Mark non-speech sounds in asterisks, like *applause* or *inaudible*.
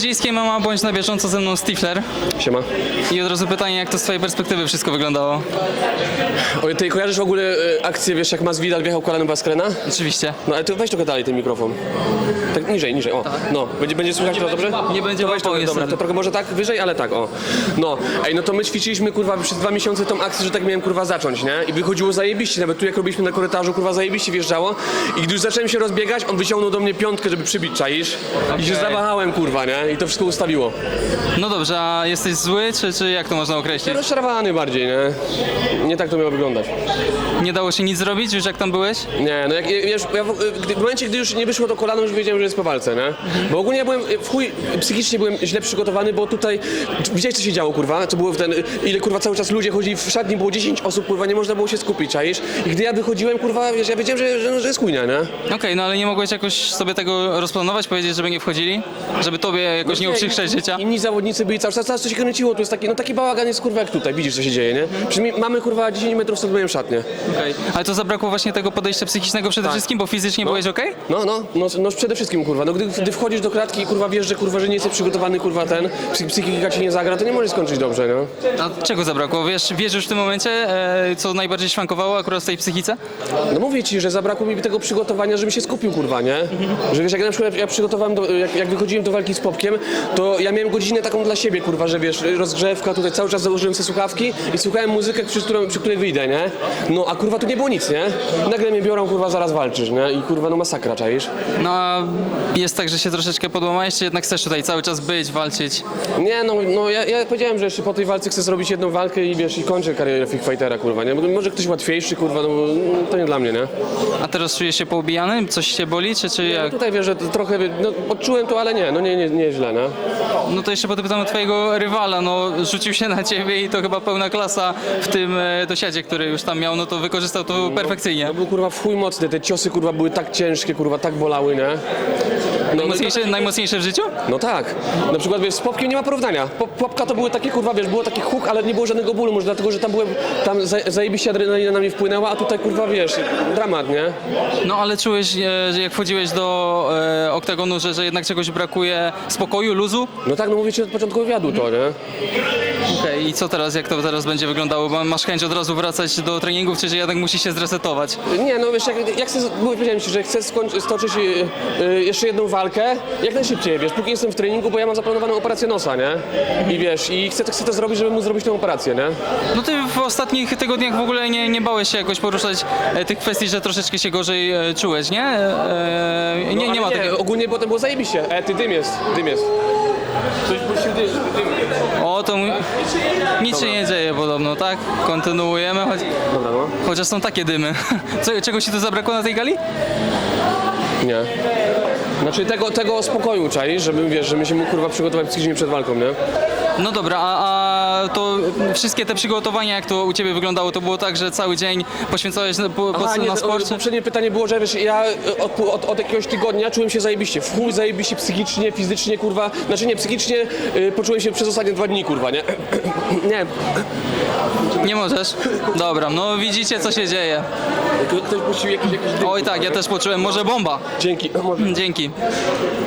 Łodziejskie Mama, bądź na bieżąco ze mną Stifler. Siema. I od razu pytanie, jak to z twojej perspektywy wszystko wyglądało? O, ty kojarzysz w ogóle e, akcję, wiesz, jak Masvidal wjechał kolanem Baskrena? Oczywiście. No ale ty weź trochę dalej ten mikrofon. Tak niżej, niżej, o. No, będzie, będzie słychać to dobrze? Nie będzie to weź łapał trochę, dobra, to trochę może tak wyżej, ale tak, o. No, ej, no to my ćwiczyliśmy, kurwa, przez dwa miesiące tą akcję, że tak miałem, kurwa, zacząć, nie? I wychodziło zajebiście, nawet tu jak robiliśmy na korytarzu, kurwa, zajebiście wjeżdżało. I gdy już zacząłem się rozbiegać, on wyciągnął do mnie piątkę, żeby przybić, czaisz? I się Okej. zawahałem, kurwa, nie? I to wszystko ustawiło. No dobrze, a jesteś zły, czy, czy jak to można określić? Rozczarowany bardziej, nie? Nie tak to miało wyglądać. Nie dało się nic zrobić już jak tam byłeś? Nie, no jak, wiesz, ja w, gdy, w momencie, gdy już nie wyszło to kolano, już wiedziałem, że jest po walce, nie? Bo ogólnie ja byłem, w chuj, psychicznie byłem źle przygotowany, bo tutaj, widziałeś co się działo, kurwa? Co było w ten, ile kurwa cały czas ludzie chodzili, w szatni było 10 osób, kurwa, nie można było się skupić, czaisz? I gdy ja wychodziłem, kurwa, wiesz, ja wiedziałem, że, że, że jest chujnia, nie? Okej, no ale nie mogłeś jakoś sobie tego rozplanować, powiedzieć, żeby nie wchodzili? Żeby tobie jakoś nie uprzykrzać życia? Inni zawodnicy byli cały czas, cały czas to się kręciło, tu jest taki, no taki bałagan jest, kurwa, jak tutaj, widzisz, co się dzieje, nie? Przecież my, mamy, kurwa, 10 metrów stąd moją szatnię. Okej. Ale to zabrakło właśnie tego podejścia psychicznego przede wszystkim, bo fizycznie byłeś okej? No, no, no, no przede wszystkim, kurwa, no gdy, gdy wchodzisz do klatki i, kurwa, wiesz, że, kurwa, że nie jesteś przygotowany, kurwa, ten, psy- psychika ci nie zagra, to nie możesz skończyć dobrze, no. A czego zabrakło? Wiesz, wiesz już w tym momencie, e, co najbardziej szwankowało akurat w tej psychice? No mówię ci, że zabrakło mi tego przygotowania, żebym się skupił, kurwa, nie? Że wiesz, jak na przykład ja przygotowałem, do, jak, jak wychodziłem do walki z Popkiem, to ja miałem godzinę taką dla siebie, kurwa, że wiesz, rozgrzewka, tutaj cały czas założyłem sobie słuchawki i słuchałem muzykę, przy, którą, przy której wyjdę, nie? No, a kurwa, tu nie było nic, nie? Nagle mnie biorą, kurwa, zaraz walczysz, nie? I kurwa, no masakra, czaisz? No a jest tak, że się troszeczkę podłamałeś, czy jednak chcesz tutaj cały czas być, walczyć? Nie, no, no ja, ja powiedziałem, że jeszcze po tej walce chcę zrobić jedną walkę i wiesz, i kończę karierę Freak Fightera, kurwa, nie? Bo może ktoś łatwiejszy, kurwa, no, no to nie dla mnie, nie? A teraz czujesz się poubijany? Coś się boli, czy, czy No jak? tutaj wiesz, że to trochę, no, odczułem to, ale nie, no nie, nie, nie źle, nie? No to jeszcze podpytam o twojego rywala, no rzucił się na ciebie i to chyba pełna klasa w tym e, dosiadzie, który już tam miał, no to wykorzystał to perfekcyjnie. To był kurwa w chuj mocny, te ciosy kurwa były tak ciężkie, kurwa tak bolały, nie? No, no, Najmocniejsze, najmocniejsze w życiu? no tak. Na przykład wiesz, z Popkiem nie ma porównania. Pop, popka to były takie kurwa, wiesz, było taki huk, ale nie było żadnego bólu, może dlatego, że tam byłem, tam za, zajebiście adrenalina na mnie wpłynęła, a tutaj kurwa wiesz, dramat, nie? No ale czułeś, e, że jak wchodziłeś do e, oktagonu, że, że jednak czegoś brakuje spokoju, luzu? No tak, no mówię ci od początku wywiadu to, nie? Okej, i co teraz, jak to teraz będzie wyglądało? Ma- Masz chęć od razu wracać do treningów, czy że jednak musisz się zresetować? Nie, no wiesz, jak, jak chcę, mówię, powiedziałem ci, że chcę skończyć, stoczyć y, y, jeszcze jedną walkę, jak najszybciej, wiesz, póki jestem w treningu, bo ja mam zaplanowaną operację nosa, nie? I wiesz, i chcę, chcę to zrobić, żeby móc zrobić tę operację, nie? No ty w ostatnich tygodniach w ogóle nie, nie bałeś się jakoś poruszać e, tych kwestii, że troszeczkę się gorzej e, czułeś, nie? E, nie, No, nie ma takiego. Ogólnie potem było zajebiście. E, ty dym jest, dym jest. Coś puścił dym, dym. O, to mój... nic się nie dzieje podobno, tak? Kontynuujemy, choć... Dobra, no. chociaż są takie dymy. *laughs* Co, czego ci tu zabrakło na tej gali? Nie. Znaczy tego, tego spokoju, czaj, żebym, wiesz, żebym się mógł kurwa przygotować psychicznie przed walką, nie? No dobra, a, a to wszystkie te przygotowania, jak to u ciebie wyglądało, to było tak, że cały dzień poświęcałeś na, po, po, Aha, nie, na sporcie? poprzednie pytanie było, że wiesz, ja od, od, od jakiegoś tygodnia czułem się zajebiście, w chuj zajebiście psychicznie, fizycznie, kurwa, znaczy nie, psychicznie y, poczułem się przez ostatnie dwa dni, kurwa, nie? nie, Nie możesz? Dobra, no widzicie co się dzieje. ktoś puścił jakiś, jakiś dym. Oj tak, ja też poczułem, może bomba. Dzięki. Dzięki. game.